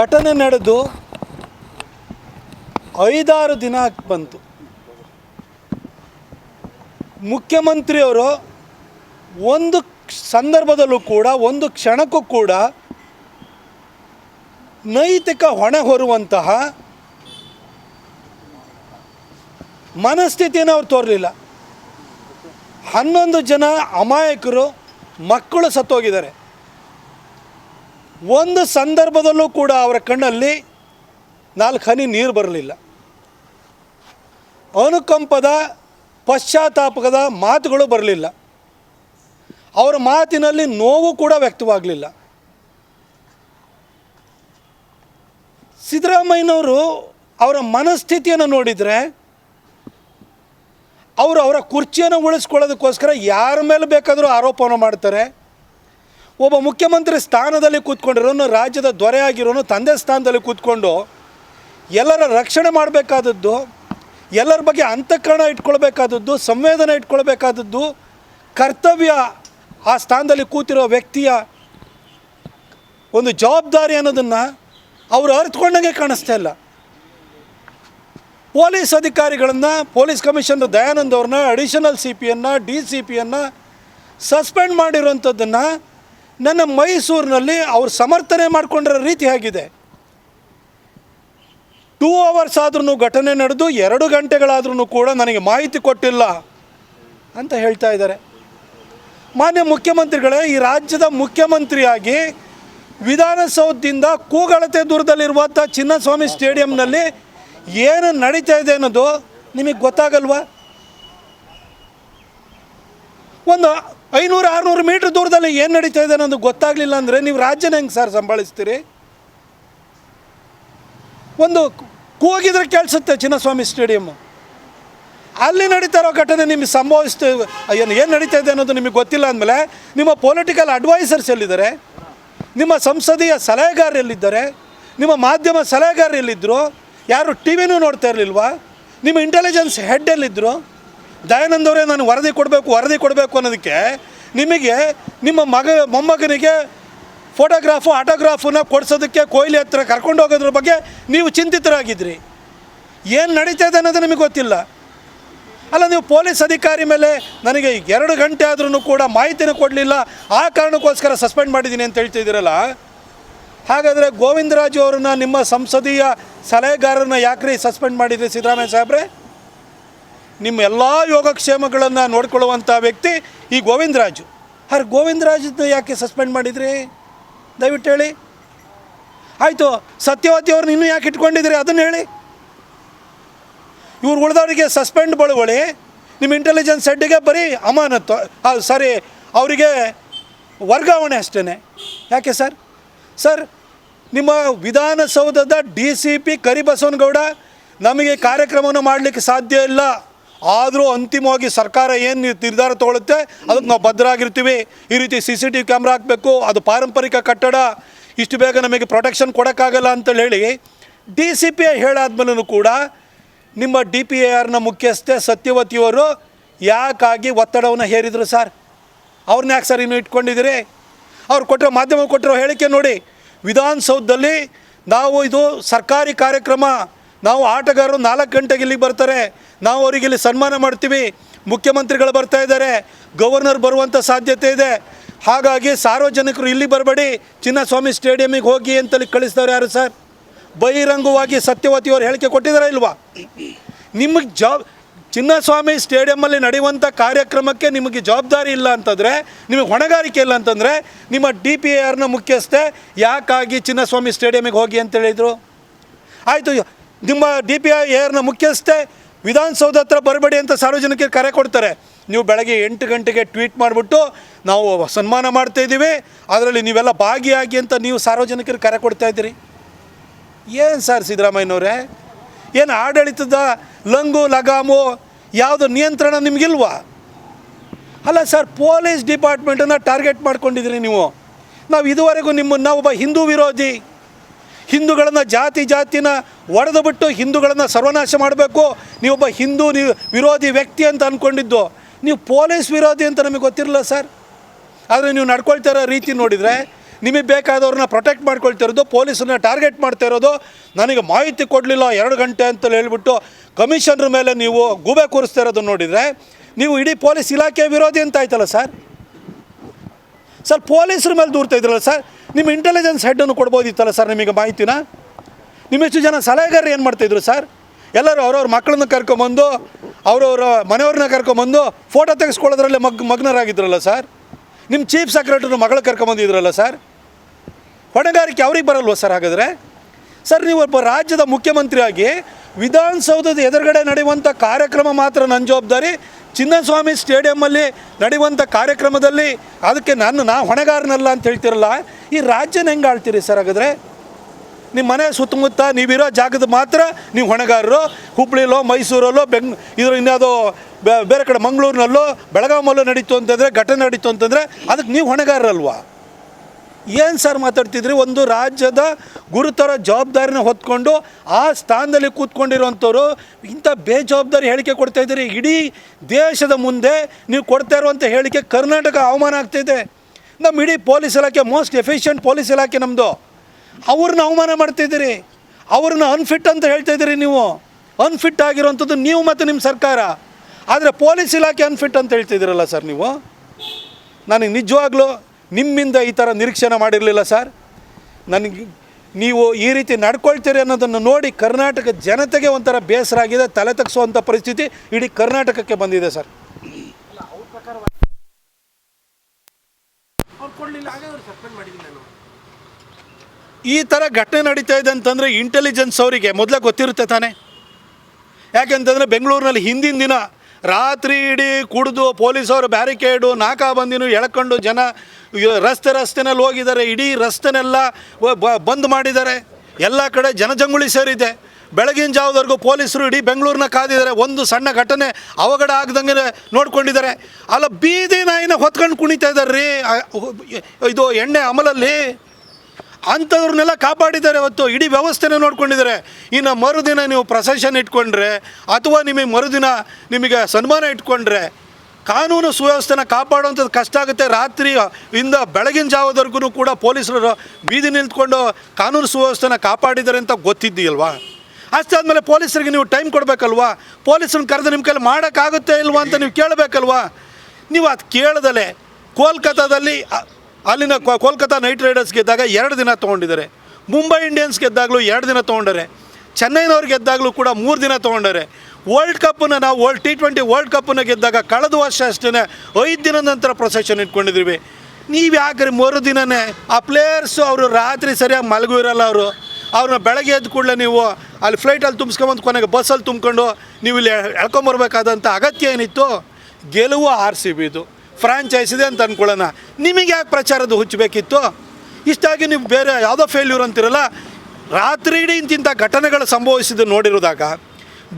ಘಟನೆ ನಡೆದು ಐದಾರು ದಿನ ಬಂತು. ಮುಖ್ಯಮಂತ್ರಿಯವರು ಒಂದು ಸಂದರ್ಭದಲ್ಲೂ ಕೂಡ, ಒಂದು ಕ್ಷಣಕ್ಕೂ ಕೂಡ ನೈತಿಕ ಹೊಣೆ ಹೊರುವಂತಹ ಮನಸ್ಥಿತಿಯನ್ನು ಅವ್ರು ತೋರಲಿಲ್ಲ. ಹನ್ನೊಂದು ಜನ ಅಮಾಯಕರು ಮಕ್ಕಳು ಸತ್ತೋಗಿದ್ದಾರೆ. ಒಂದು ಸಂದರ್ಭದಲ್ಲೂ ಕೂಡ ಅವರ ಕಣ್ಣಲ್ಲಿ ನಾಲ್ಕು ಹನಿ ನೀರು ಬರಲಿಲ್ಲ. ಅನುಕಂಪದ ಪಶ್ಚಾತ್ತಾಪದ ಮಾತುಗಳು ಬರಲಿಲ್ಲ. ಅವರ ಮಾತಿನಲ್ಲಿ ನೋವು ಕೂಡ ವ್ಯಕ್ತವಾಗಲಿಲ್ಲ. ಸಿದ್ದರಾಮಯ್ಯನವರು ಅವರ ಮನಸ್ಥಿತಿಯನ್ನು ನೋಡಿದರೆ ಅವರು ಅವರ ಕುರ್ಚಿಯನ್ನು ಉಳಿಸ್ಕೊಳ್ಳೋದಕ್ಕೋಸ್ಕರ ಯಾರ ಮೇಲೆ ಬೇಕಾದರೂ ಆರೋಪವನ್ನು ಮಾಡ್ತಾರೆ ಒಬ್ಬ ಮುಖ್ಯಮಂತ್ರಿ ಸ್ಥಾನದಲ್ಲಿ ಕೂತ್ಕೊಂಡಿರೋನು, ರಾಜ್ಯದ ದೊರೆಯಾಗಿರೋನು, ತಂದೆ ಸ್ಥಾನದಲ್ಲಿ ಕೂತ್ಕೊಂಡು ಎಲ್ಲರ ರಕ್ಷಣೆ ಮಾಡಬೇಕಾದದ್ದು, ಎಲ್ಲರ ಬಗ್ಗೆ ಅಂತಃಕರಣ ಇಟ್ಕೊಳ್ಬೇಕಾದದ್ದು, ಸಂವೇದನೆ ಇಟ್ಕೊಳ್ಬೇಕಾದದ್ದು, ಕರ್ತವ್ಯ ಆ ಸ್ಥಾನದಲ್ಲಿ ಕೂತಿರೋ ವ್ಯಕ್ತಿಯ ಒಂದು ಜವಾಬ್ದಾರಿ ಅನ್ನೋದನ್ನು ಅವರು ಅರ್ಥಕೊಂಡಂಗೆ ಕಾಣಿಸ್ತಾ ಇಲ್ಲ. ಪೊಲೀಸ್ ಅಧಿಕಾರಿಗಳನ್ನು, ಪೊಲೀಸ್ ಕಮಿಷನರ್ ದಯಾನಂದ್ ಅವ್ರನ್ನ, ಅಡಿಷನಲ್ ಸಿ ಪಿಯನ್ನು ಡಿ ಸಿ ಪಿಯನ್ನು ಸಸ್ಪೆಂಡ್ ಮಾಡಿರೋಂಥದ್ದನ್ನು ನನ್ನ ಮೈಸೂರಿನಲ್ಲಿ ಅವ್ರು ಸಮರ್ಥನೆ ಮಾಡಿಕೊಂಡಿರೋ ರೀತಿ ಆಗಿದೆ. ಟೂ ಅವರ್ಸ್ ಆದ್ರೂ ಘಟನೆ ನಡೆದು ಎರಡು ಗಂಟೆಗಳಾದ್ರೂ ಕೂಡ ನನಗೆ ಮಾಹಿತಿ ಕೊಟ್ಟಿಲ್ಲ ಅಂತ ಹೇಳ್ತಾ ಇದ್ದಾರೆ. ಮಾನ್ಯ ಮುಖ್ಯಮಂತ್ರಿಗಳೇ, ಈ ರಾಜ್ಯದ ಮುಖ್ಯಮಂತ್ರಿಯಾಗಿ ವಿಧಾನಸೌಧದಿಂದ ಕೂಗಳತೆ ದೂರದಲ್ಲಿರುವಂಥ ಚಿನ್ನಸ್ವಾಮಿ ಸ್ಟೇಡಿಯಂನಲ್ಲಿ ಏನು ನಡೀತಾ ಇದೆ ಅನ್ನೋದು ನಿಮಗೆ ಗೊತ್ತಾಗಲ್ವಾ? ಒಂದು ಐನೂರು, ಆರುನೂರು ಮೀಟ್ರ್ ದೂರದಲ್ಲಿ ಏನು ನಡೀತಾ ಇದೆ ಅನ್ನೋದು ಗೊತ್ತಾಗಲಿಲ್ಲ ಅಂದರೆ ನೀವು ರಾಜ್ಯನ ಹೆಂಗೆ ಸರ್ ಸಂಭಾಳಿಸ್ತೀರಿ? ಒಂದು ಕೂಗಿದ್ರೆ ಕೇಳಿಸುತ್ತೆ ಚಿನ್ನಸ್ವಾಮಿ ಸ್ಟೇಡಿಯಮ್ಮು ಅಲ್ಲಿ ನಡೀತಾ ಇರೋ ಘಟನೆ ನಿಮಗೆ ಸಂಭವಿಸ್ತು ಏನು ಏನು ನಡೀತಾ ಇದೆ ಅನ್ನೋದು ನಿಮಗೆ ಗೊತ್ತಿಲ್ಲ ಅಂದಮೇಲೆ ನಿಮ್ಮ ಪೊಲಿಟಿಕಲ್ ಅಡ್ವೈಸರ್ಸ್ ಎಲ್ಲಿದ್ದಾರೆ? ನಿಮ್ಮ ಸಂಸದೀಯ ಸಲಹೆಗಾರ ಎಲ್ಲಿದ್ದಾರೆ? ನಿಮ್ಮ ಮಾಧ್ಯಮ ಸಲಹೆಗಾರ ಎಲ್ಲಿದ್ದರು ಯಾರು ಟಿ ವಿನೂ ನೋಡ್ತಾ ಇರಲಿಲ್ವಾ? ನಿಮ್ಮ ಇಂಟೆಲಿಜೆನ್ಸ್ ಹೆಡ್ ಎಲ್ಲಿದ್ದರು ದಯಾನಂದ್ ಅವರೇ ನಾನು ವರದಿ ಕೊಡಬೇಕು ವರದಿ ಕೊಡಬೇಕು ಅನ್ನೋದಕ್ಕೆ ನಿಮಗೆ ನಿಮ್ಮ ಮಗ, ಮೊಮ್ಮಗನಿಗೆ ಫೋಟೋಗ್ರಾಫು ಆಟೋಗ್ರಾಫನ್ನ ಕೊಡ್ಸೋದಕ್ಕೆ ಕೊಹ್ಲಿ ಹತ್ರ ಕರ್ಕೊಂಡು ಹೋಗೋದ್ರ ಬಗ್ಗೆ ನೀವು ಚಿಂತಿತರಾಗಿದ್ರಿ. ಏನು ನಡೀತಾ ಇದೆ ಅನ್ನೋದು ನಿಮಗೆ ಗೊತ್ತಿಲ್ಲ. ಅಲ್ಲ, ನೀವು ಪೊಲೀಸ್ ಅಧಿಕಾರಿ ಮೇಲೆ ನನಗೆ ಎರಡು ಗಂಟೆ ಆದ್ರೂ ಕೂಡ ಮಾಹಿತಿನೂ ಕೊಡಲಿಲ್ಲ. ಆ ಕಾರಣಕ್ಕೋಸ್ಕರ ಸಸ್ಪೆಂಡ್ ಮಾಡಿದ್ದೀನಿ ಅಂತ ಹೇಳ್ತಿದ್ದೀರಲ್ಲ ಹಾಗಾದರೆ ಗೋವಿಂದರಾಜು ಅವ್ರನ್ನ ನಿಮ್ಮ ಸಂಸದೀಯ ಸಲಹೆಗಾರರನ್ನ ಯಾಕ್ರಿ ಸಸ್ಪೆಂಡ್ ಮಾಡಿದ್ರಿ ಸಿದ್ದರಾಮಯ್ಯ ಸಾಹೇಬ್ರೆ? ನಿಮ್ಮ ಎಲ್ಲ ಯೋಗಕ್ಷೇಮಗಳನ್ನು ನೋಡ್ಕೊಳ್ಳುವಂಥ ವ್ಯಕ್ತಿ ಈ ಗೋವಿಂದರಾಜು ಗೋವಿಂದ ರಾಜದ್ದು ಯಾಕೆ ಸಸ್ಪೆಂಡ್ ಮಾಡಿದ್ರಿ? ದಯವಿಟ್ಟು ಹೇಳಿ. ಆಯಿತು, ಸತ್ಯವತಿ ಅವ್ರನ್ನ ಇನ್ನೂ ಯಾಕೆ ಇಟ್ಕೊಂಡಿದ್ರಿ ಅದನ್ನು ಹೇಳಿ. ಇವ್ರು ಉಳಿದವರಿಗೆ ಸಸ್ಪೆಂಡ್ ಬಳುವಳಿ, ನಿಮ್ಮ ಇಂಟೆಲಿಜೆನ್ಸ್ ಹೆಡ್ಗೆ ಬರೀ ಅಮಾನತ್ತು ಸರಿ, ಅವರಿಗೆ ವರ್ಗಾವಣೆ ಅಷ್ಟೇ ಯಾಕೆ ಸರ್? ಸರ್, ನಿಮ್ಮ ವಿಧಾನಸೌಧದ ಡಿ ಸಿ ಪಿ ಕರಿಬಸವನಗೌಡ ನಮಗೆ ಕಾರ್ಯಕ್ರಮವನ್ನು ಮಾಡಲಿಕ್ಕೆ ಸಾಧ್ಯ ಇಲ್ಲ. ಆದರೂ ಅಂತಿಮವಾಗಿ ಸರ್ಕಾರ ಏನು ನಿರ್ಧಾರ ತೊಗೊಳುತ್ತೆ ಅದಕ್ಕೆ ನಾವು ಭದ್ರಾಗಿರ್ತೀವಿ. ಈ ರೀತಿ C C T V camera ಹಾಕಬೇಕು. ಅದು ಪಾರಂಪರಿಕ ಕಟ್ಟಡ. ಇಷ್ಟು ಬೇಗ ನಮಗೆ ಪ್ರೊಟೆಕ್ಷನ್ ಕೊಡೋಕ್ಕಾಗಲ್ಲ ಅಂತೇಳಿ ಹೇಳಿ ಡಿ ಸಿ ಪಿ ಹೇಳಾದ್ಮೇಲೂ ಕೂಡ ನಿಮ್ಮ ಡಿ ಪಿ ಎ ಆರ್ನ ಮುಖ್ಯಸ್ಥೆ ಸತ್ಯವತಿಯವರು ಯಾಕಾಗಿ ಒತ್ತಡವನ್ನು ಹೇರಿದರು ಸರ್? ಅವ್ರನ್ನ ಯಾಕೆ ಸರ್ ಇನ್ನು ಇಟ್ಕೊಂಡಿದ್ದೀರಿ? ಅವ್ರು ಕೊಟ್ಟಿರೋ ಮಾಧ್ಯಮ ಕೊಟ್ಟಿರೋ ಹೇಳಿಕೆ ನೋಡಿ. ವಿಧಾನಸೌಧದಲ್ಲಿ ನಾವು ಇದು ಸರ್ಕಾರಿ ಕಾರ್ಯಕ್ರಮ ನಾವು ಆಟಗಾರರು ನಾಲ್ಕು ಗಂಟೆಗೆ ಇಲ್ಲಿಗೆ ಬರ್ತಾರೆ. ನಾವು ಅವರಿಗೆ ಇಲ್ಲಿ ಸನ್ಮಾನ ಮಾಡ್ತೀವಿ. ಮುಖ್ಯಮಂತ್ರಿಗಳು ಬರ್ತಾ ಇದ್ದಾರೆ. ಗವರ್ನರ್ ಬರುವಂಥ ಸಾಧ್ಯತೆ ಇದೆ. ಹಾಗಾಗಿ ಸಾರ್ವಜನಿಕರು ಇಲ್ಲಿ ಬರಬೇಡಿ. ಚಿನ್ನಸ್ವಾಮಿ ಸ್ಟೇಡಿಯಮಿಗೆ ಹೋಗಿ ಅಂತಲ್ಲಿ ಕಳಿಸ್ತಾರೆ ಯಾರು ಸರ್? ಬಹಿರಂಗವಾಗಿ ಸತ್ಯವತಿಯವರು ಹೇಳಿಕೆ ಕೊಟ್ಟಿದ್ದಾರೆ ಇಲ್ವಾ? ನಿಮಗೆ ಜಾಬ್ ಚಿನ್ನಸ್ವಾಮಿ ಸ್ಟೇಡಿಯಮಲ್ಲಿ ನಡೆಯುವಂಥ ಕಾರ್ಯಕ್ರಮಕ್ಕೆ ನಿಮಗೆ ಜವಾಬ್ದಾರಿ ಇಲ್ಲ ಅಂತಂದರೆ, ನಿಮಗೆ ಹೊಣೆಗಾರಿಕೆ ಇಲ್ಲ ಅಂತಂದರೆ, ನಿಮ್ಮ ಡಿ ಪಿ ಎ ಆರ್ನ ಮುಖ್ಯಸ್ಥೆ ಯಾಕಾಗಿ ಚಿನ್ನಸ್ವಾಮಿ ಸ್ಟೇಡಿಯಮಿಗೆ ಹೋಗಿ ಅಂತ ಹೇಳಿದರು? ಆಯಿತು ನಿಮ್ಮ ಡಿ ಪಿ ಐ ಏರ್ನ ಮುಖ್ಯಸ್ಥೆ ವಿಧಾನಸೌಧ ಹತ್ರ ಬರಬೇಡಿ ಅಂತ ಸಾರ್ವಜನಿಕರಿಗೆ ಕರೆ ಕೊಡ್ತಾರೆ. ನೀವು ಬೆಳಗ್ಗೆ ಎಂಟು ಗಂಟೆಗೆ ಟ್ವೀಟ್ ಮಾಡಿಬಿಟ್ಟು ನಾವು ಸನ್ಮಾನ ಮಾಡ್ತಾ ಇದ್ದೀವಿ. ಅದರಲ್ಲಿ ನೀವೆಲ್ಲ ಭಾಗಿಯಾಗಿ ಅಂತ ನೀವು ಸಾರ್ವಜನಿಕರಿಗೆ ಕರೆ ಕೊಡ್ತಾ ಇದ್ದೀರಿ. ಏನು ಸರ್ ಸಿದ್ದರಾಮಯ್ಯನವರೇ? ಏನು ಆಡಳಿತದ ಲಂಗು, ಲಗಾಮು ಯಾವುದು ನಿಯಂತ್ರಣ ನಿಮಗಿಲ್ವಾ? ಅಲ್ಲ ಸರ್, ಪೊಲೀಸ್ ಡಿಪಾರ್ಟ್ಮೆಂಟನ್ನು ಟಾರ್ಗೆಟ್ ಮಾಡ್ಕೊಂಡಿದ್ದೀರಿ ನೀವು. ನಾವು ಇದುವರೆಗೂ ನಿಮ್ಮನ್ನು ಒಬ್ಬ ಹಿಂದೂ ವಿರೋಧಿ. ಹಿಂದೂಗಳನ್ನು ಜಾತಿ ಜಾತಿನ ಒಡೆದು ಬಿಟ್ಟು ಹಿಂದೂಗಳನ್ನು ಸರ್ವನಾಶ ಮಾಡಬೇಕು. ನೀವೊಬ್ಬ ಹಿಂದೂ, ನೀವು ವಿರೋಧಿ ವ್ಯಕ್ತಿ ಅಂತ ಅಂದ್ಕೊಂಡಿದ್ದು ನೀವು ಪೊಲೀಸ್ ವಿರೋಧಿ ಅಂತ ನಮಗೆ ಗೊತ್ತಿರಲಿಲ್ಲ ಸರ್. ಆದರೆ ನೀವು ನಡ್ಕೊಳ್ತಾ ಇರೋ ರೀತಿ ನೋಡಿದರೆ ನಿಮಗೆ ಬೇಕಾದವ್ರನ್ನ ಪ್ರೊಟೆಕ್ಟ್ ಮಾಡ್ಕೊಳ್ತಿರೋದು ಪೊಲೀಸನ್ನ ಟಾರ್ಗೆಟ್ ಮಾಡ್ತಾ ಇರೋದು, ನನಗೆ ಮಾಹಿತಿ ಕೊಡಲಿಲ್ಲ ಎರಡು ಗಂಟೆ ಅಂತ ಹೇಳ್ಬಿಟ್ಟು ಕಮಿಷನ್ರ ಮೇಲೆ ನೀವು ಗೂಬೆ ಕೂರಿಸ್ತಾ ಇರೋದು ನೋಡಿದರೆ ನೀವು ಇಡೀ ಪೊಲೀಸ್ ಇಲಾಖೆ ವಿರೋಧಿ ಅಂತ ಆಯ್ತಲ್ಲ ಸರ್. ಸರ್, ಪೊಲೀಸರ ಮೇಲೆ ದೂರ್ತಾ ಇದ್ರಲ್ಲ ಸರ್. ನಿಮ್ಮ ಇಂಟೆಲಿಜೆನ್ಸ್ ಹೆಡ್ಡನ್ನು ಕೊಡ್ಬೋದಿತ್ತಲ್ಲ ಸರ್ ನಿಮಗೆ ಮಾಹಿತಿನ? ನಿಮ್ಮೆಷ್ಟು ಜನ ಸಲಹೆಗಾರರು ಏನು ಮಾಡ್ತಾಯಿದ್ರು ಸರ್ ಎಲ್ಲರೂ ಅವ್ರವ್ರ ಮಕ್ಕಳನ್ನ ಕರ್ಕೊಂಬಂದು, ಅವರವ್ರ ಮನೆಯವ್ರನ್ನ ಕರ್ಕೊಂಬಂದು ಫೋಟೋ ತೆಗೆಸ್ಕೊಳ್ಳೋದ್ರಲ್ಲೇ ಮಗ್, ಮಗ್ನರಾಗಿದ್ರಲ್ಲ ಸರ್ ನಿಮ್ಮ ಚೀಫ್ ಸೆಕ್ರೆಟರಿ ಮಗಳು ಕರ್ಕೊಂಬಂದಿದ್ರಲ್ಲ ಸರ್ ಹೊಣೆಗಾರಿಕೆ ಅವ್ರಿಗೆ ಬರಲ್ವ ಸರ್ ಹಾಗಾದರೆ? ಸರ್ ನೀವು ಒಬ್ಬ ರಾಜ್ಯದ ಮುಖ್ಯಮಂತ್ರಿಯಾಗಿ ವಿಧಾನಸೌಧದ ಎದುರುಗಡೆ ನಡೆಯುವಂಥ ಕಾರ್ಯಕ್ರಮ ಮಾತ್ರ ನನ್ನ ಜವಾಬ್ದಾರಿ. ಚಿನ್ನಸ್ವಾಮಿ ಸ್ಟೇಡಿಯಮ್ಮಲ್ಲಿ ನಡೆಯುವಂಥ ಕಾರ್ಯಕ್ರಮದಲ್ಲಿ ಅದಕ್ಕೆ ನಾನು, ನಾ ಹೊಣೆಗಾರನಲ್ಲ ಅಂತ ಹೇಳ್ತಿರಲ್ಲ, ಈ ರಾಜ್ಯನ ಹೆಂಗೆ ಆಳ್ತೀರಿ ಸರ್ ಹಾಗಾದರೆ? ನಿಮ್ಮ ಮನೆ ಸುತ್ತಮುತ್ತ ನೀವಿರೋ ಜಾಗದ ಮಾತ್ರ ನೀವು ಹೊಣೆಗಾರರು. ಹುಬ್ಳಿಲೋ, ಮೈಸೂರಲ್ಲೋ, ಬೆಂಗ್, ಇದ್ರ ಇನ್ಯಾವುದೋ ಬೇರೆ ಕಡೆ ಮಂಗಳೂರಿನಲ್ಲೋ ಬೆಳಗಾವಲ್ಲೋ ನಡೀತು ಅಂತಂದರೆ, ಘಟನೆ ನಡೀತು ಅಂತಂದರೆ ಅದಕ್ಕೆ ನೀವು ಹೊಣೆಗಾರರಲ್ವಾ? ಏನು ಸರ್ ಮಾತಾಡ್ತಿದ್ರಿ? ಒಂದು ರಾಜ್ಯದ ಗುರುತರ ಜವಾಬ್ದಾರಿನ ಹೊತ್ಕೊಂಡು ಆ ಸ್ಥಾನದಲ್ಲಿ ಕೂತ್ಕೊಂಡಿರುವಂಥವ್ರು ಇಂಥ ಬೇಜವಾಬ್ದಾರಿ ಹೇಳಿಕೆ ಕೊಡ್ತಾ ಇದ್ದೀರಿ. ಇಡೀ ದೇಶದ ಮುಂದೆ ನೀವು ಕೊಡ್ತಾ ಇರುವಂಥ ಹೇಳಿಕೆ ಕರ್ನಾಟಕ ಅವಮಾನ ಆಗ್ತಿದೆ ನಮ್ಮ ಇಡೀ ಪೊಲೀಸ್ ಇಲಾಖೆ, ಮೋಸ್ಟ್ ಎಫಿಷಿಯಂಟ್ ಪೊಲೀಸ್ ಇಲಾಖೆ ನಮ್ಮದು ಅವ್ರನ್ನ ಅವಮಾನ ಮಾಡ್ತಿದ್ದೀರಿ ಅವ್ರನ್ನ ಅನ್ಫಿಟ್ ಅಂತ ಹೇಳ್ತಾ ಇದ್ದೀರಿ ನೀವು. ಅನ್ಫಿಟ್ ಆಗಿರೋವಂಥದ್ದು ನೀವು ಮತ್ತು ನಿಮ್ಮ ಸರ್ಕಾರ. ಆದರೆ ಪೊಲೀಸ್ ಇಲಾಖೆ ಅನ್ಫಿಟ್ ಅಂತ ಹೇಳ್ತಿದ್ದೀರಲ್ಲ ಸರ್ ನೀವು? ನನಗೆ ನಿಜವಾಗ್ಲೂ ನಿಮ್ಮಿಂದ ಈ ಥರ ನಿರೀಕ್ಷಣೆ ಮಾಡಿರಲಿಲ್ಲ ಸರ್? ನನಗೆ ನೀವು ಈ ರೀತಿ ನಡ್ಕೊಳ್ತೀರಿ ಅನ್ನೋದನ್ನು ನೋಡಿ ಕರ್ನಾಟಕ ಜನತೆಗೆ ಒಂಥರ ಬೇಸರ ಆಗಿದೆ, ತಲೆ ತಗ್ಸುವಂಥ ಪರಿಸ್ಥಿತಿ ಇಡೀ ಕರ್ನಾಟಕಕ್ಕೆ ಬಂದಿದೆ ಸರ್. ಈ ಥರ ಘಟನೆ ನಡೀತಾ ಇದೆ ಅಂತಂದರೆ ಇಂಟೆಲಿಜೆನ್ಸ್ ಅವರಿಗೆ ಮೊದಲೇ ಗೊತ್ತಿರುತ್ತೆ ತಾನೇ? ಯಾಕೆಂತಂದರೆ ಬೆಂಗಳೂರಿನಲ್ಲಿ ಹಿಂದಿನ ದಿನ ರಾತ್ರಿ ಇಡೀ ಕುಡಿದು ಪೊಲೀಸವರು ಬ್ಯಾರಿಕೇಡು ನಾಕಾಬಂದಿನು ಎಳ್ಕೊಂಡು ಜನ ರಸ್ತೆ ರಸ್ತೆನಲ್ಲಿ ಹೋಗಿದ್ದಾರೆ, ಇಡೀ ರಸ್ತೆನೆಲ್ಲ ಬಂದ್ ಮಾಡಿದ್ದಾರೆ. ಎಲ್ಲ ಕಡೆ ಜನಜಂಗುಳಿ ಸೇರಿದೆ. ಬೆಳಗಿನ ಜಾವದವರೆಗೂ ಪೊಲೀಸರು ಇಡೀ ಬೆಂಗಳೂರನ್ನ ಕಾದಿದ್ದಾರೆ. ಒಂದು ಸಣ್ಣ ಘಟನೆ ಅವಘಡ ಆಗ್ದಂಗೆ ನೋಡ್ಕೊಂಡಿದ್ದಾರೆ. ಅಲ್ಲ, ಬೀದಿ ನಾಯಿನ ಹೊತ್ಕೊಂಡು ಕುಣಿತಾ ಇದ್ದಾರೆ ರೀ. ಇದು ಎಣ್ಣೆ ಅಮಲಲ್ಲಿ. ಅಂಥವ್ರನ್ನೆಲ್ಲ ಕಾಪಾಡಿದ್ದಾರೆ ಇವತ್ತು ಇಡೀ ವ್ಯವಸ್ಥೆನ ನೋಡ್ಕೊಂಡಿದ್ದಾರೆ. ಇನ್ನು ಮರುದಿನ ನೀವು ಪ್ರೊಸೆಷನ್ ಇಟ್ಕೊಂಡ್ರೆ, ಅಥವಾ ನಿಮಗೆ ಮರುದಿನ ನಿಮಗೆ ಸನ್ಮಾನ ಇಟ್ಕೊಂಡ್ರೆ, ಕಾನೂನು ಸುವ್ಯವಸ್ಥೆನ ಕಾಪಾಡುವಂಥದ್ದು ಕಷ್ಟ ಆಗುತ್ತೆ. ರಾತ್ರಿ ಇಂದ ಬೆಳಗಿನ ಜಾವದವರೆಗೂ ಕೂಡ ಪೊಲೀಸರು ಬೀದಿ ನಿಂತ್ಕೊಂಡು ಕಾನೂನು ಸುವ್ಯವಸ್ಥೆನ ಕಾಪಾಡಿದ್ದಾರೆ ಅಂತ ಗೊತ್ತಿದ್ದೀಯಲ್ವಾ? ಅಷ್ಟಾದಮೇಲೆ ಪೊಲೀಸರಿಗೆ ನೀವು ಟೈಮ್ ಕೊಡಬೇಕಲ್ವಾ? ಪೊಲೀಸರನ್ನ ಕರೆದು ನಿಮ್ಮ ಕೈಲಿ ಮಾಡೋಕ್ಕಾಗುತ್ತೆ ಇಲ್ವಾ ಅಂತ ನೀವು ಕೇಳಬೇಕಲ್ವಾ? ನೀವು ಅದು ಕೇಳ್ದಲೆ ಕೋಲ್ಕತ್ತಾದಲ್ಲಿ ಅಲ್ಲಿನ ಕೋಲ್ಕತ್ತಾ ನೈಟ್ ರೈಡರ್ಸ್ ಗೆದ್ದಾಗ ಎರಡು ದಿನ ತೊಗೊಂಡಿದ್ದಾರೆ. ಮುಂಬೈ ಇಂಡಿಯನ್ಸ್ ಗೆದ್ದಾಗಲೂ ಎರಡು ದಿನ ತೊಗೊಂಡರೆ. ಚೆನ್ನೈನವ್ರು ಗೆದ್ದಾಗಲೂ ಕೂಡ ಮೂರು ದಿನ ತೊಗೊಂಡರೆ. ವರ್ಲ್ಡ್ ಕಪ್ಪನ್ನು ನಾವು ವರ್ಲ್ಡ್ ಟಿ ಟ್ವೆಂಟಿ ವರ್ಲ್ಡ್ ಕಪ್ಪನ್ನು ಗೆದ್ದಾಗ ಕಳೆದ ವರ್ಷ ಅಷ್ಟೇ ಐದು ದಿನದ ನಂತರ ಪ್ರೊಸೆಷನ್ ಇಟ್ಕೊಂಡಿದ್ದೀವಿ. ನೀವು ಯಾಕ್ರಿ ಮರು ದಿನನೇ? ಆ ಪ್ಲೇಯರ್ಸು ಅವರು ರಾತ್ರಿ ಸರಿಯಾಗಿ ಮಲಗುವಿರಲ್ಲ ಅವರು. ಅವ್ರನ್ನ ಬೆಳಗ್ಗೆ ಎದ್ದ ಕೂಡಲೇ ನೀವು ಅಲ್ಲಿ ಫ್ಲೈಟಲ್ಲಿ ತುಂಬಿಸ್ಕೊಂಬಂದು ಕೊನೆಗೆ ಬಸ್ಸಲ್ಲಿ ತುಂಬ್ಕೊಂಡು ನೀವು ಇಲ್ಲಿ ಎಳ್ಕೊಂಬರ್ಬೇಕಾದಂಥ ಅಗತ್ಯ ಏನಿತ್ತು? ಗೆಲುವು ಆರ್ ಸಿ ಬಿದು ಫ್ರಾಂಚೈಸ್ ಇದೆ ಅಂತ ಅಂದ್ಕೊಳ್ಳೋಣ ನಿಮಗೆ ಯಾಕೆ ಪ್ರಚಾರದ ಹುಚ್ಚಬೇಕಿತ್ತು ಇಷ್ಟಾಗಿ ನೀವು ಬೇರೆ ಯಾವುದೋ ಫೇಲ್ಯೂರ್ ಅಂತಿರಲ್ಲ, ರಾತ್ರಿ ಇಡೀ ಇಂತಿಂಥ ಘಟನೆಗಳು ಸಂಭವಿಸಿದ್ದು ನೋಡಿರೋದಾಗ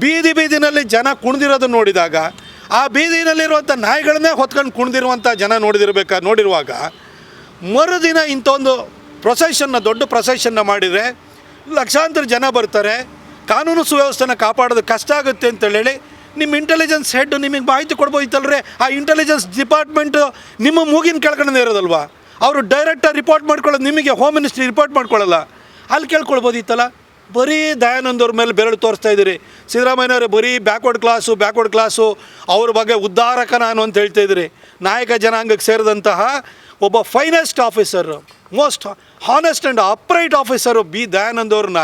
ಬೀದಿ ಬೀದಿನಲ್ಲಿ ಜನ ಕುಣಿದಿರೋದು ನೋಡಿದಾಗ, ಆ ಬೀದಿನಲ್ಲಿರುವಂಥ ನಾಯಿಗಳನ್ನೇ ಹೊತ್ಕೊಂಡು ಕುಣಿದಿರುವಂಥ ಜನ ನೋಡಿದಿರ್ಬೇಕಾ? ನೋಡಿರುವಾಗ, ಮರುದಿನ ಇಂಥ ಒಂದು ಪ್ರೊಸೆಷನ್ನ ದೊಡ್ಡ ಪ್ರೊಸೆಷನ್ನ ಮಾಡಿದರೆ ಲಕ್ಷಾಂತರ ಜನ ಬರ್ತಾರೆ. ಕಾನೂನು ಸುವ್ಯವಸ್ಥೆನ ಕಾಪಾಡೋದು ಕಷ್ಟ ಆಗುತ್ತೆ ಅಂತೇಳಿ ನಿಮ್ಮ ಇಂಟೆಲಿಜೆನ್ಸ್ ಹೆಡ್ ನಿಮಗೆ ಮಾಹಿತಿ ಕೊಡ್ಬೋದಿತ್ತಲ್ರಿ ಆ ಇಂಟೆಲಿಜೆನ್ಸ್ ಡಿಪಾರ್ಟ್ಮೆಂಟು ನಿಮ್ಮ ಮೂಗಿನ ಕೆಳಗಡೆ ಇರೋದಲ್ವಾ? ಅವರು ಡೈರೆಕ್ಟಾಗಿ ರಿಪೋರ್ಟ್ ಮಾಡ್ಕೊಳ್ಳೋದು ನಿಮಗೆ ಹೋಮ್ ಮಿನಿಸ್ಟ್ರಿ ರಿಪೋರ್ಟ್ ಮಾಡ್ಕೊಳ್ಳಲ್ಲ. ಅಲ್ಲಿ ಕೇಳ್ಕೊಳ್ಬೋದಿತ್ತಲ್ಲ? ಬರೀ ದಯಾನಂದ್ ಅವ್ರ ಮೇಲೆ ಬೆರಳು ತೋರಿಸ್ತಾ ಇದ್ದೀರಿ. ಸಿದ್ದರಾಮಯ್ಯವ್ರೆ ಬರೀ ಬ್ಯಾಕ್ವರ್ಡ್ ಕ್ಲಾಸು ಬ್ಯಾಕ್ವರ್ಡ್ ಕ್ಲಾಸು ಅವ್ರ ಬಗ್ಗೆ ಉದ್ಧಾರಕ ನಾನು ಅಂತ ಹೇಳ್ತಾ ಇದ್ದೀರಿ. ನಾಯಕ ಜನಾಂಗಕ್ಕೆ ಸೇರಿದಂತಹ ಒಬ್ಬ finest officer most honest and upright officer B Dayanand ಅವ್ರನ್ನ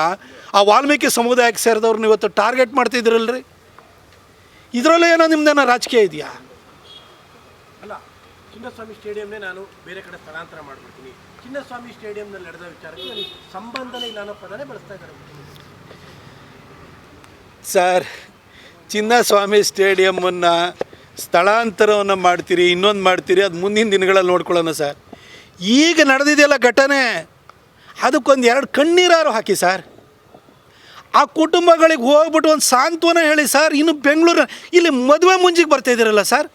ಆ ವಾಲ್ಮೀಕಿ ಸಮುದಾಯಕ್ಕೆ ಸೇರಿದವ್ರನ್ನ ಇವತ್ತು ಟಾರ್ಗೆಟ್ ಮಾಡ್ತಿದ್ದೀರಲ್ರಿ? ಇದರಲ್ಲೂ ಏನೋ ನಿಮ್ದೇನೋ ರಾಜಕೀಯ ಇದೆಯಾ? ಅಲ್ಲ ಚಿನ್ನಸ್ವಾಮಿ ಸ್ಟೇಡಿಯಂನೇ ನಾನು ಬೇರೆ ಕಡೆ ಸ್ಥಳಾಂತರ ಮಾಡ್ಬಿಡ್ತೀನಿ. ಚಿನ್ನಸ್ವಾಮಿ ಸ್ಟೇಡಿಯಂನಲ್ಲಿ ನಡೆದ ವಿಚಾರಕ್ಕೆ ಸಂಬಂಧನೇ ಇಲ್ಲ ಅನ್ನೋ ಪದನೇ ಬಳಸ್ತಾ ಇದ್ದಾರೆ ಸರ್ ಚಿನ್ನಸ್ವಾಮಿ ಸ್ಟೇಡಿಯಮ್ಮನ್ನು ಸ್ಥಳಾಂತರವನ್ನು ಮಾಡ್ತೀರಿ ಇನ್ನೊಂದು ಮಾಡ್ತೀರಿ ಅದು ಮುಂದಿನ ದಿನಗಳಲ್ಲಿ ನೋಡ್ಕೊಳ್ಳೋಣ ಸರ್. ಈಗ ನಡೆದಿದೆಯಲ್ಲ ಘಟನೆ ಅದಕ್ಕೊಂದು ಎರಡು ಕಣ್ಣೀರಾರು ಹಾಕಿ ಸರ್. ಆ ಕುಟುಂಬಗಳಿಗೆ ಹೋಗ್ಬಿಟ್ಟು ಒಂದು ಸಾಂತ್ವನ ಹೇಳಿ, ಸರ್, ಇನ್ನು ಬೆಂಗಳೂರು, ಇಲ್ಲಿ ಮದುವೆ ಮುಂಜಿಗೆ ಬರ್ತಾ ಇದ್ದೀರಲ್ಲ, ಸರ್?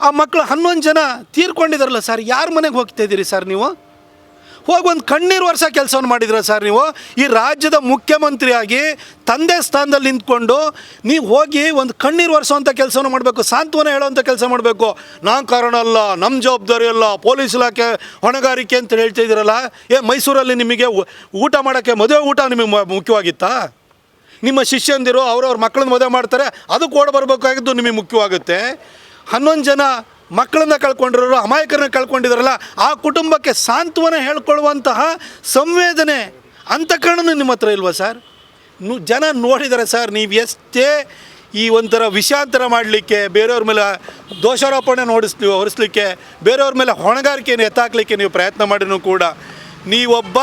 ಆ ಮಕ್ಕಳು ಹನ್ನೊಂದು ಜನ ತೀರ್ಕೊಂಡಿದ್ದಾರಲ್ಲ, ಸರ್, ಯಾರ ಮನೆಗೆ ಹೋಗ್ತಾ ಇದ್ದೀರಿ, ಸರ್ ನೀವು? ಹೋಗಿ ಒಂದು ಕಣ್ಣೀರು ವರ್ಷ ಕೆಲಸವನ್ನು ಮಾಡಿದ್ರ ಸರ್ ನೀವು? ಈ ರಾಜ್ಯದ ಮುಖ್ಯಮಂತ್ರಿಯಾಗಿ ತಂದೆ ಸ್ಥಾನದಲ್ಲಿ ನಿಂತ್ಕೊಂಡು ನೀವು ಹೋಗಿ ಒಂದು ಕಣ್ಣೀರು ವರ್ಷವಂಥ ಕೆಲಸವನ್ನು ಮಾಡಬೇಕು, ಸಾಂತ್ವನ ಹೇಳೋವಂಥ ಕೆಲಸ ಮಾಡಬೇಕು. ನಾ ಕಾರಣ ಅಲ್ಲ ನಮ್ಮ ಜವಾಬ್ದಾರಿ ಅಲ್ಲ, ಪೊಲೀಸ್ ಇಲಾಖೆ ಹೊಣೆಗಾರಿಕೆ ಅಂತ ಹೇಳ್ತಾ ಇದ್ದೀರಲ್ಲ, ಏ ಮೈಸೂರಲ್ಲಿ ನಿಮಗೆ ಊಟ ಮಾಡೋಕ್ಕೆ ಮದುವೆ ಊಟ ನಿಮಗೆ ಮುಖ್ಯವಾಗಿತ್ತಾ? ನಿಮ್ಮ ಶಿಷ್ಯಂದಿರು ಅವ್ರವ್ರ ಮಕ್ಕಳನ್ನ ಮದುವೆ ಮಾಡ್ತಾರೆ ಅದು ಕೂಡ ಬರಬೇಕಾಗಿದ್ದು ನಿಮಗೆ ಮುಖ್ಯವಾಗುತ್ತೆ. ಹನ್ನೊಂದು ಜನ ಮಕ್ಕಳನ್ನ ಕಳ್ಕೊಂಡಿರೋರು, ಅಮಾಯಕರನ್ನ ಕಳ್ಕೊಂಡಿದ್ರಲ್ಲ, ಆ ಕುಟುಂಬಕ್ಕೆ ಸಾಂತ್ವನ ಹೇಳ್ಕೊಳ್ಳುವಂತಹ ಸಂವೇದನೆ ಅಂತಃಕರಣನೂ ನಿಮ್ಮ ಹತ್ರ ಇಲ್ವಾ ಸರ್? ಜನ ನೋಡಿದ್ದಾರೆ ಸರ್, ನೀವು ಎಷ್ಟೇ ಈ ಒಂಥರ ವಿಷಾಂತರ ಮಾಡಲಿಕ್ಕೆ, ಬೇರೆಯವ್ರ ಮೇಲೆ ದೋಷಾರೋಪಣೆ ನೋಡಿಸ್ಲಿ, ಹೊರಿಸ್ಲಿಕ್ಕೆ, ಬೇರೆಯವ್ರ ಮೇಲೆ ಹೊಣೆಗಾರಿಕೆಯನ್ನು ಎತ್ತಾಕಲಿಕ್ಕೆ ನೀವು ಪ್ರಯತ್ನ ಮಾಡಿನೂ ಕೂಡ, ನೀವೊಬ್ಬ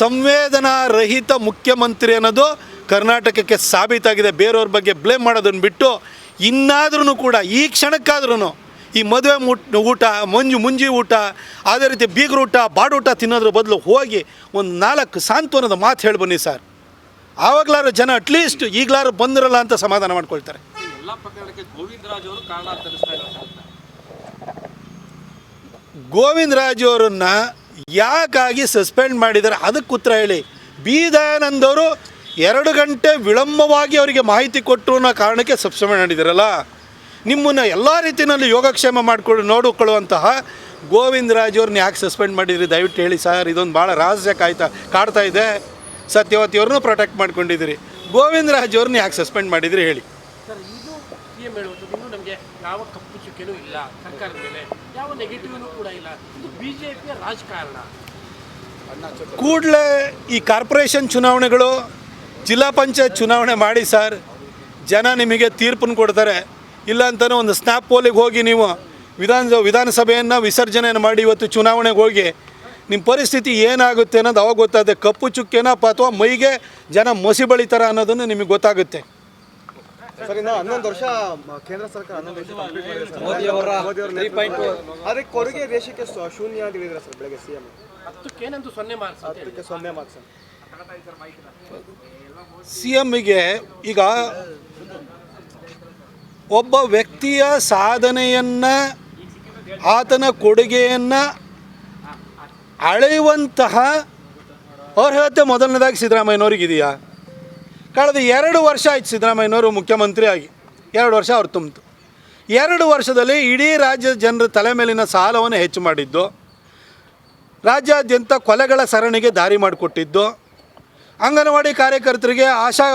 ಸಂವೇದನಾ ರಹಿತ ಮುಖ್ಯಮಂತ್ರಿ ಅನ್ನೋದು ಕರ್ನಾಟಕಕ್ಕೆ ಸಾಬೀತಾಗಿದೆ. ಬೇರೆಯವ್ರ ಬಗ್ಗೆ ಬ್ಲೇಮ್ ಮಾಡೋದನ್ನು ಬಿಟ್ಟು ಇನ್ನಾದ್ರೂ ಕೂಡ ಈ ಕ್ಷಣಕ್ಕಾದ್ರೂ ಈ ಮದುವೆ ಮುಟ್ ಊಟ ಮಂಜು ಮುಂಜಿ ಊಟ ಅದೇ ರೀತಿ ಬೀಗ್ರ ಊಟ ಬಾಡೂಟ ತಿನ್ನೋದ್ರ ಬದಲು ಹೋಗಿ ಒಂದು ನಾಲ್ಕು ಸಾಂತ್ವನದ ಮಾತು ಹೇಳಿ ಬನ್ನಿ ಸರ್. ಆವಾಗಲಾರು ಜನ ಅಟ್ಲೀಸ್ಟ್ ಈಗಲಾರು ಬಂದಿರಲ್ಲ ಅಂತ ಸಮಾಧಾನ ಮಾಡ್ಕೊಳ್ತಾರೆ. ಗೋವಿಂದ ರಾಜು ಅವರನ್ನ ಯಾಕಾಗಿ ಸಸ್ಪೆಂಡ್ ಮಾಡಿದ್ದಾರೆ ಅದಕ್ಕೆ ಉತ್ತರ ಹೇಳಿ. ಬಿ. ದಯಾನಂದ್ ಅವರು ಎರಡು ಗಂಟೆ ವಿಳಂಬವಾಗಿ ಅವರಿಗೆ ಮಾಹಿತಿ ಕೊಟ್ಟರು ಅನ್ನೋ ಕಾರಣಕ್ಕೆ ಸಸ್ಪೆಂಡ್ ಮಾಡಿದಾರಲ್ಲ ನಿಮ್ಮನ್ನು ಎಲ್ಲ ರೀತಿಯಲ್ಲಿ ಯೋಗಕ್ಷೇಮ ಮಾಡಿಕೊಂಡು ನೋಡಿಕೊಳ್ಳುವಂತಹ ಗೋವಿಂದ ರಾಜು ಅವ್ರನ್ನ ಯಾಕೆ ಸಸ್ಪೆಂಡ್ ಮಾಡಿದ್ರಿ? ದಯವಿಟ್ಟು ಹೇಳಿ ಸರ್ ಇದೊಂದು ಭಾಳ ರಹಸ್ಯ ಕಾಯ್ತಾ ಕಾಡ್ತಾ ಇದೆ. ಸತ್ಯವತಿ ಅವ್ರನ್ನೂ ಪ್ರೊಟೆಕ್ಟ್ ಮಾಡ್ಕೊಂಡಿದ್ದೀರಿ. ಗೋವಿಂದ ರಾಜು ಅವ್ರನ್ನ ಯಾಕೆ ಸಸ್ಪೆಂಡ್ ಮಾಡಿದ್ರಿ ಹೇಳಿ. ಯಾವ ಕಪ್ಪು ಚುಕ್ಕೆನೂ ಇಲ್ಲ ಸರ್ಕಾರದ ಮೇಲೆ. ಯಾವ ನೆಗೆಟಿವ್ನೂ ಕೂಡ ಇಲ್ಲ. ಇದು ಬಿ ಜೆ ಪಿಯ ರಾಜಕಾರಣ. ಕೂಡಲೇ ಈ ಕಾರ್ಪೊರೇಷನ್ ಚುನಾವಣೆಗಳು ಜಿಲ್ಲಾ ಪಂಚಾಯತ್ ಚುನಾವಣೆ ಮಾಡಿ ಸರ್ ಜನ ನಿಮಗೆ ತೀರ್ಪನ್ನು ಕೊಡ್ತಾರೆ. ಇಲ್ಲ ಅಂತಲೂ ಒಂದು ಸ್ನ್ಯಾಪ್ ಪೋಲಿಗೆ ಹೋಗಿ ನೀವು ವಿಧಾನ ವಿಧಾನಸಭೆಯನ್ನು ವಿಸರ್ಜನೆಯನ್ನು ಮಾಡಿ ಇವತ್ತು ಚುನಾವಣೆಗೆ ಹೋಗಿ ನಿಮ್ಮ ಪರಿಸ್ಥಿತಿ ಏನಾಗುತ್ತೆ ಅನ್ನೋದು ಅವಾಗ ಗೊತ್ತಾಗುತ್ತೆ. ಕಪ್ಪು ಚುಕ್ಕೆನಪ್ಪ ಅಥವಾ ಮೈಗೆ ಜನ ಮಸಿ ಬಳಿತಾರ ಅನ್ನೋದನ್ನು ನಿಮಗೆ ಗೊತ್ತಾಗುತ್ತೆ. ಸರ್ ಇನ್ನು ಹನ್ನೊಂದು ವರ್ಷ ಕೇಂದ್ರ ಸರ್ಕಾರ. ಅದಕ್ಕೆ ಕೊಡುಗೆ ದೇಶಕ್ಕೆ ಶೂನ್ಯ ಅಂತ ಹೇಳಿದ್ರೆ ಸರ್ ಬೆಳಗ್ಗೆ ಸಿಎಂ ಸೊನ್ನೆ ಮಾರ್ಕ್ಸ್ ಅಂತ ಹೇಳಿ. ಅದಕ್ಕೆ ಸೊನ್ನೆ ಮಾರ್ಕ್ಸ್. ಸಿ ಎಮ್ಗೆ ಈಗ ಒಬ್ಬ ವ್ಯಕ್ತಿಯ ಸಾಧನೆಯನ್ನು, ಆತನ ಕೊಡುಗೆಯನ್ನು ಅಳೆಯುವಂತಹ ಅರ್ಹತೆ ಮೊದಲನೇದಾಗಿ ಸಿದ್ದರಾಮಯ್ಯನವ್ರಿಗಿದೆಯಾ? ಕಳೆದ ಎರಡು ವರ್ಷ ಆಯ್ತು ಸಿದ್ದರಾಮಯ್ಯನವರು ಮುಖ್ಯಮಂತ್ರಿ ಆಗಿ. ಎರಡು ವರ್ಷ ಅವ್ರು ತುಂಬಿತು. ಎರಡು ವರ್ಷದಲ್ಲಿ ಇಡೀ ರಾಜ್ಯದ ಜನರ ತಲೆ ಮೇಲಿನ ಸಾಲವನ್ನು ಹೆಚ್ಚು ಮಾಡಿದ್ದು. ರಾಜ್ಯಾದ್ಯಂತ ಕೊಲೆಗಳ ಸರಣಿಗೆ ದಾರಿ ಮಾಡಿಕೊಟ್ಟಿದ್ದು. ಅಂಗನವಾಡಿ ಕಾರ್ಯಕರ್ತರಿಗೆ, ಆಶಾ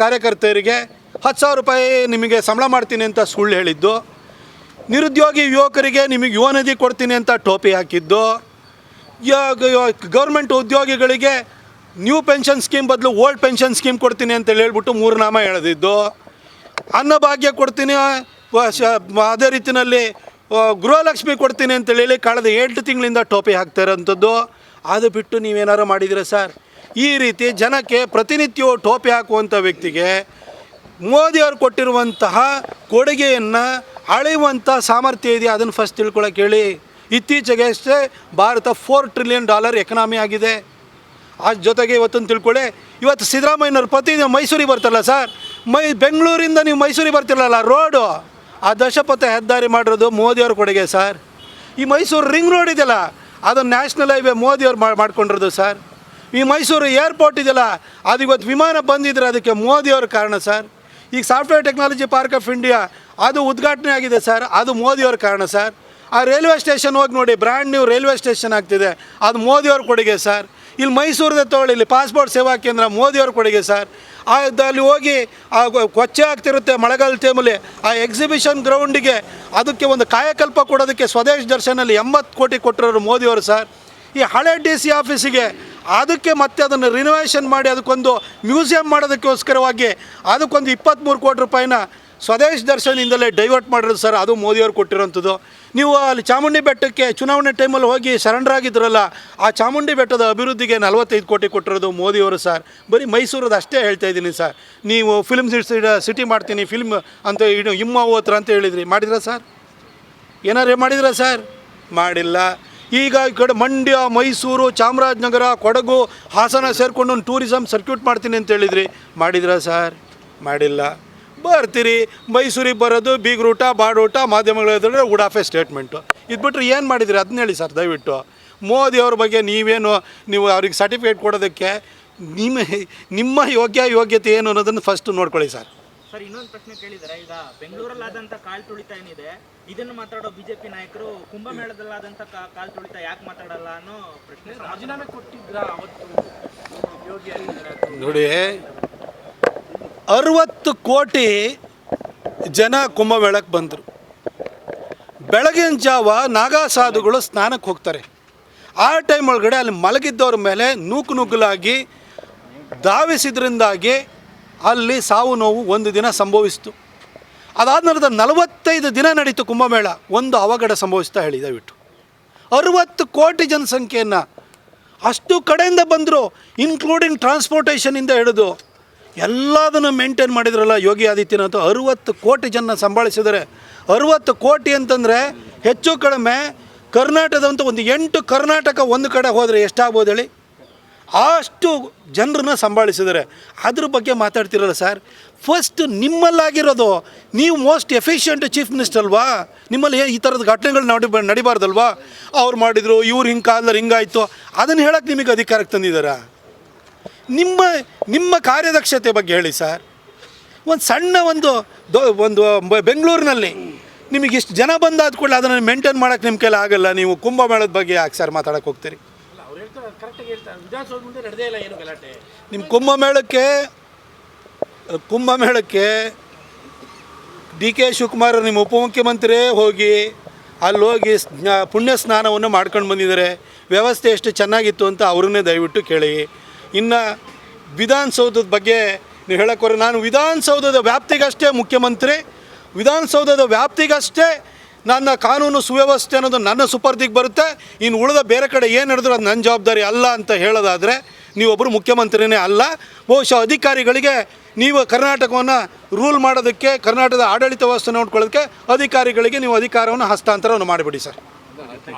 ಕಾರ್ಯಕರ್ತೆಯರಿಗೆ ಹತ್ತು ಸಾವಿರ ರೂಪಾಯಿ ನಿಮಗೆ ಸಂಬಳ ಮಾಡ್ತೀನಿ ಅಂತ ಸುಳ್ಳು ಹೇಳಿದ್ದು, ನಿರುದ್ಯೋಗಿ ಯುವಕರಿಗೆ ನಿಮಗೆ ಯುವ ನಿಧಿ ಕೊಡ್ತೀನಿ ಅಂತ ಟೋಪಿ ಹಾಕಿದ್ದು ಗೌರ್ಮೆಂಟ್ ಉದ್ಯೋಗಿಗಳಿಗೆ ನ್ಯೂ ಪೆನ್ಷನ್ ಸ್ಕೀಮ್ ಬದಲು ಓಲ್ಡ್ ಪೆನ್ಷನ್ ಸ್ಕೀಮ್ ಕೊಡ್ತೀನಿ ಅಂತ ಹೇಳ್ಬಿಟ್ಟು ಮೂರು ನಾಮ ಎಳೆದಿದ್ದು ಅನ್ನಭಾಗ್ಯ ಕೊಡ್ತೀನಿ ಅದೇ ರೀತಿಯಲ್ಲಿ ಗೃಹಲಕ್ಷ್ಮಿ ಕೊಡ್ತೀನಿ ಅಂತೇಳಿ ಕಳೆದ ಎಂಟು ತಿಂಗಳಿಂದ ಟೋಪಿ ಹಾಕ್ತಾ ಇರೋಂಥದ್ದು. ಅದು ಬಿಟ್ಟು ನೀವೇನಾರು ಮಾಡಿದ್ದೀರಾ ಸರ್? ಈ ರೀತಿ ಜನಕ್ಕೆ ಪ್ರತಿನಿತ್ಯವೂ ಟೋಪಿ ಹಾಕುವಂಥ ವ್ಯಕ್ತಿಗೆ ಮೋದಿಯವರು ಕೊಟ್ಟಿರುವಂತಹ ಕೊಡುಗೆಯನ್ನು ಅಳೆಯುವಂಥ ಸಾಮರ್ಥ್ಯ ಇದೆಯಾ? ಅದನ್ನು ಫಸ್ಟ್ ತಿಳ್ಕೊಳಕ್ಕೆ ಹೇಳಿ. ಇತ್ತೀಚೆಗೆ ಅಷ್ಟೇ Bharat four trillion dollar economy ಆಗಿದೆ. ಆ ಜೊತೆಗೆ ಇವತ್ತೊಂದು ತಿಳ್ಕೊಳ್ಳಿ ಇವತ್ತು ಸಿದ್ದರಾಮಯ್ಯನವ್ರ ಪತಿ ಮೈಸೂರಿಗೆ ಬರ್ತಾರಲ್ಲ ಸರ್ ಮೈ, ಬೆಂಗಳೂರಿಂದ ನೀವು ಮೈಸೂರಿಗೆ ಬರ್ತಿರಲ್ಲ ರೋಡು ಆ ದಶಪಥ ಹೆದ್ದಾರಿ ಮಾಡಿರೋದು ಮೋದಿಯವ್ರ ಕೊಡುಗೆ ಸರ್ ಈ ಮೈಸೂರು ರಿಂಗ್ ರೋಡ್ ಇದೆಯಲ್ಲ ಅದು ನ್ಯಾಷನಲ್ ಹೈವೇ ಮೋದಿಯವ್ರು ಮಾಡಿ ಮಾಡ್ಕೊಂಡಿರೋದು ಸರ್ ಈ ಮೈಸೂರು ಏರ್ಪೋರ್ಟ್ ಇದೆಯಲ್ಲ, ಅದು ಇವತ್ತು ವಿಮಾನ ಬಂದಿದ್ರೆ ಅದಕ್ಕೆ ಮೋದಿಯವ್ರ ಕಾರಣ ಸರ್. ಈಗ software technology park of India, ಅದು ಉದ್ಘಾಟನೆ ಆಗಿದೆ ಸರ್, ಅದು ಮೋದಿಯವ್ರ ಕಾರಣ ಸರ್. ಆ ರೈಲ್ವೆ ಸ್ಟೇಷನ್ ಹೋಗಿ ನೋಡಿ ಬ್ರ್ಯಾಂಡ್ ನ್ಯೂ ರೈಲ್ವೆ ಸ್ಟೇಷನ್ ಆಗ್ತಿದೆ, ಅದು ಮೋದಿಯವ್ರ ಕೊಡುಗೆ ಸರ್. ಇಲ್ಲಿ ಮೈಸೂರದ ತಗೊಳ್ಳಿ, ಇಲ್ಲಿ ಪಾಸ್ಪೋರ್ಟ್ ಸೇವಾ ಕೇಂದ್ರ ಮೋದಿಯವ್ರ ಕೊಡುಗೆ ಸರ್. ಅಲ್ಲಿ ಹೋಗಿ, ಆ ಕೊಚ್ಚೆ ಆಗ್ತಿರುತ್ತೆ ಮಳೆಗಾಲ ಟೈಮಲ್ಲಿ ಆ ಎಕ್ಸಿಬಿಷನ್ ಗ್ರೌಂಡಿಗೆ ಅದಕ್ಕೆ ಒಂದು ಕಾಯಕಲ್ಪ ಕೊಡೋದಕ್ಕೆ ಸ್ವದೇಶ್ ದರ್ಶನಲ್ಲಿ ಎಂಬತ್ತು ಕೋಟಿ ಕೊಟ್ಟಿರೋರು ಮೋದಿಯವರು ಸರ್. ಈ ಹಳೆ ಡಿ ಸಿ ಆಫೀಸಿಗೆ ಅದಕ್ಕೆ ಮತ್ತೆ ಅದನ್ನು ರಿನೋವೇಷನ್ ಮಾಡಿ ಅದಕ್ಕೊಂದು ಮ್ಯೂಸಿಯಂ ಮಾಡೋದಕ್ಕೋಸ್ಕರವಾಗಿ ಅದಕ್ಕೊಂದು ಇಪ್ಪತ್ತ್ಮೂರು ಕೋಟಿ ರೂಪಾಯಿನ ಸ್ವದೇಶ್ ದರ್ಶನದಿಂದಲೇ ಡೈವರ್ಟ್ ಮಾಡಿರೋದು ಸರ್, ಅದು ಮೋದಿಯವರು ಕೊಟ್ಟಿರೋಂಥದ್ದು. ನೀವು ಅಲ್ಲಿ ಚಾಮುಂಡಿ ಬೆಟ್ಟಕ್ಕೆ ಚುನಾವಣೆ ಟೈಮಲ್ಲಿ ಹೋಗಿ ಸರೆಂಡರ್ ಆಗಿದ್ರಲ್ಲ, ಆ ಚಾಮುಂಡಿ ಬೆಟ್ಟದ ಅಭಿವೃದ್ಧಿಗೆ ನಲವತ್ತೈದು ಕೋಟಿ ಕೊಟ್ಟಿರೋದು ಮೋದಿಯವರು ಸರ್. ಬರೀ ಮೈಸೂರದ್ದು ಅಷ್ಟೇ ಹೇಳ್ತಾ ಇದ್ದೀನಿ ಸರ್. ನೀವು ಫಿಲ್ಮ್ ಸಿಟಿ ಮಾಡ್ತೀನಿ ಫಿಲ್ಮ್ ಅಂತ ಇಡು ಇಮ್ಮ ಹೋತ್ರ ಅಂತ ಹೇಳಿದ್ರಿ. ಮಾಡಿದ್ರಾ ಸರ್? ಏನಾರೇ ಮಾಡಿದ್ರಾ ಸರ್? ಮಾಡಿಲ್ಲ. ಈಗ ಈ ಕಡೆ ಮಂಡ್ಯ, ಮೈಸೂರು, ಚಾಮರಾಜನಗರ, ಕೊಡಗು, ಹಾಸನ ಸೇರಿಕೊಂಡು ಒಂದು ಟೂರಿಸಮ್ ಸರ್ಕ್ಯೂಟ್ ಮಾಡ್ತೀನಿ ಅಂತ ಹೇಳಿದ್ರಿ. ಮಾಡಿದ್ರಾ ಸರ್ ಮಾಡಿಲ್ಲ. ಬರ್ತೀರಿ. ಮೈಸೂರಿಗೆ ಬರೋದು ಬೀಗ್ರೂಟ ಬಾಡೂಟ ಮಾಧ್ಯಮಗಳು ಎದುರು ಉಡಾಫೆ ಸ್ಟೇಟ್ಮೆಂಟು ಇದು ಬಿಟ್ಟರೆ ಏನು ಮಾಡಿದ್ರಿ? ಅದನ್ನ ಹೇಳಿ ಸರ್ ದಯವಿಟ್ಟು. ಮೋದಿ ಅವ್ರ ಬಗ್ಗೆ ನೀವೇನು, ನೀವು ಅವ್ರಿಗೆ ಸರ್ಟಿಫಿಕೇಟ್ ಕೊಡೋದಕ್ಕೆ, ನಿಮ್ಮ ನಿಮ್ಮ ಯೋಗ್ಯ ಯೋಗ್ಯತೆ ಏನು ಅನ್ನೋದನ್ನು ಫಸ್ಟ್ ನೋಡ್ಕೊಳ್ಳಿ ಸರ್ ಸರ್ ಇನ್ನೊಂದು ಪ್ರಶ್ನೆ ಕೇಳಿದರೆ. ಈಗ ಬೆಂಗಳೂರಲ್ಲಾದಂಥ ಕಾಲ್ ತುಳಿತ ಏನಿದೆ ಇದನ್ನು ಮಾತಾಡೋ ಬಿಜೆಪಿ ನಾಯಕರು ಕುಂಭಮೇಳದಲ್ಲಾದಂಥ ಕಾಲ್ ತುಳಿತ ಯಾಕೆ ಮಾತಾಡಲ್ಲ ಅನ್ನೋ ಪ್ರಶ್ನೆ. ರಾಜೀನಾಮೆ ಕೊಟ್ಟಿದ್ರ ಅವತ್ತು? ಯೋಗಿ ನೋಡಿ ಅರವತ್ತು ಕೋಟಿ ಜನ ಕುಂಭಮೇಳಕ್ಕೆ ಬಂದರು. ಬೆಳಗಿನ ಜಾವ ನಾಗಾ ಸಾಧುಗಳು ಸ್ನಾನಕ್ಕೆ ಹೋಗ್ತಾರೆ. ಆ ಟೈಮ್ ಒಳಗಡೆ ಅಲ್ಲಿ ಮಲಗಿದ್ದವ್ರ ಮೇಲೆ ನೂಕು ನುಗ್ಗಲಾಗಿ ಧಾವಿಸಿದ್ರಿಂದಾಗಿ ಅಲ್ಲಿ ಸಾವು ನೋವು ಒಂದು ದಿನ ಸಂಭವಿಸಿತು. ಅದಾದ ನಂತರ ನಲವತ್ತೈದು ದಿನ ನಡೀತು ಕುಂಭಮೇಳ. ಒಂದು ಅವಘಡ ಸಂಭವಿಸ್ತಾ ಹೇಳಿ ದಯವಿಟ್ಟು ಅರುವತ್ತು ಕೋಟಿ ಜನಸಂಖ್ಯೆಯನ್ನು ಅಷ್ಟು ಕಡೆಯಿಂದ ಬಂದರು ಇನ್ಕ್ಲೂಡಿಂಗ್ ಟ್ರಾನ್ಸ್ಪೋರ್ಟೇಷನಿಂದ ಹಿಡಿದು ಎಲ್ಲದನ್ನು ಮೇಂಟೈನ್ ಮಾಡಿದ್ರಲ್ಲ ಯೋಗಿ ಆದಿತ್ಯನಾಥ್ ಅರುವತ್ತು ಕೋಟಿ ಜನ ಸಂಭಾಳಿಸಿದರೆ ಅರುವತ್ತು ಕೋಟಿ ಅಂತಂದರೆ ಹೆಚ್ಚು ಕಡಿಮೆ ಕರ್ನಾಟಕದಂತ ಒಂದು ಎಂಟು ಕರ್ನಾಟಕ ಒಂದು ಕಡೆ ಹೋದರೆ ಎಷ್ಟಾಗ್ಬೋದು ಹೇಳಿ? ಅಷ್ಟು ಜನರನ್ನ ಸಂಭಾಳಿಸಿದ್ದಾರೆ. ಅದ್ರ ಬಗ್ಗೆ ಮಾತಾಡ್ತಿರಲ್ಲ ಸರ್. ಫಸ್ಟ್ ನಿಮ್ಮಲ್ಲಾಗಿರೋದು, ನೀವು ಮೋಸ್ಟ್ ಎಫಿಷಿಯೆಂಟ್ ಚೀಫ್ ಮಿನಿಸ್ಟರ್ ಅಲ್ವಾ? ನಿಮ್ಮಲ್ಲಿ ಈ ಥರದ ಘಟನೆಗಳು ನಡಿ, ನಡಿಬಾರ್ದಲ್ವಾ? ಅವ್ರು ಮಾಡಿದರು, ಇವ್ರು ಹಿಂಗೆ ಕಾಲದಲ್ಲಿ ಹಿಂಗಾಯಿತು ಅದನ್ನು ಹೇಳಕ್ಕೆ ನಿಮಗೆ ಅಧಿಕಾರಕ್ಕೆ ತಂದಿದ್ದಾರಾ? ನಿಮ್ಮ ನಿಮ್ಮ ಕಾರ್ಯದಕ್ಷತೆ ಬಗ್ಗೆ ಹೇಳಿ ಸರ್. ಒಂದು ಸಣ್ಣ ಒಂದು ಒಂದು ಬೆಂಗಳೂರಿನಲ್ಲಿ ನಿಮಗೆ ಇಷ್ಟು ಜನ ಬಂದಾದ ಕೂಡಲೇ ಅದನ್ನು ಮೇಂಟೈನ್ ಮಾಡೋಕ್ಕೆ ನಿಮ್ಮ ಕೈಲಿ ಆಗಲ್ಲ. ನೀವು ಕುಂಭಮೇಳದ ಬಗ್ಗೆ ಯಾಕೆ ಸರ್ ಮಾತಾಡೋಕ್ಕೆ ಹೋಗ್ತೀರಿ? ವಿಧಾನಸೌಧ ಮುಂದೆ ನಡೆದೇ ಇಲ್ಲ ಏನು ಗಲಾಟೆ. ನಿಮ್ಮ ಕುಂಭಮೇಳಕ್ಕೆ ಕುಂಭಮೇಳಕ್ಕೆ ಡಿ ಕೆ ಶಿವಕುಮಾರ್ ನಿಮ್ಮ ಉಪಮುಖ್ಯಮಂತ್ರಿ ಹೋಗಿ ಅಲ್ಲಿ ಹೋಗಿ ಪುಣ್ಯ ಸ್ನಾನವನ್ನು ಮಾಡ್ಕೊಂಡು ಬಂದಿದ್ದಾರೆ. ವ್ಯವಸ್ಥೆ ಎಷ್ಟು ಚೆನ್ನಾಗಿತ್ತು ಅಂತ ಅವ್ರನ್ನೇ ದಯವಿಟ್ಟು ಕೇಳಿ. ಇನ್ನು ವಿಧಾನಸೌಧದ ಬಗ್ಗೆ ನೀವು ಹೇಳೋಕ್ಕೋರೆ ನಾನು ವಿಧಾನಸೌಧದ ವ್ಯಾಪ್ತಿಗಷ್ಟೇ ಮುಖ್ಯಮಂತ್ರಿ. ವಿಧಾನಸೌಧದ ವ್ಯಾಪ್ತಿಗಷ್ಟೇ ನನ್ನ ಕಾನೂನು ಸುವ್ಯವಸ್ಥೆ ಅನ್ನೋದು ನನ್ನ ಸುಪರ್ದಿಗೆ ಬರುತ್ತೆ. ಇನ್ನು ಉಳಿದ ಬೇರೆ ಕಡೆ ಏನು ನಡೆದ್ರು ಅದು ನನ್ನ ಜವಾಬ್ದಾರಿ ಅಲ್ಲ ಅಂತ ಹೇಳೋದಾದರೆ ನೀವೊಬ್ಬರು ಮುಖ್ಯಮಂತ್ರಿನೇ ಅಲ್ಲ. ಬಹುಶಃ ಅಧಿಕಾರಿಗಳಿಗೆ ನೀವು ಕರ್ನಾಟಕವನ್ನು ರೂಲ್ ಮಾಡೋದಕ್ಕೆ, ಕರ್ನಾಟಕದ ಆಡಳಿತ ವ್ಯವಸ್ಥೆ ನೋಡ್ಕೊಳ್ಳೋದಕ್ಕೆ ಅಧಿಕಾರಿಗಳಿಗೆ ನೀವು ಅಧಿಕಾರವನ್ನು ಹಸ್ತಾಂತರವನ್ನು ಮಾಡಿಬಿಡಿ ಸರ್.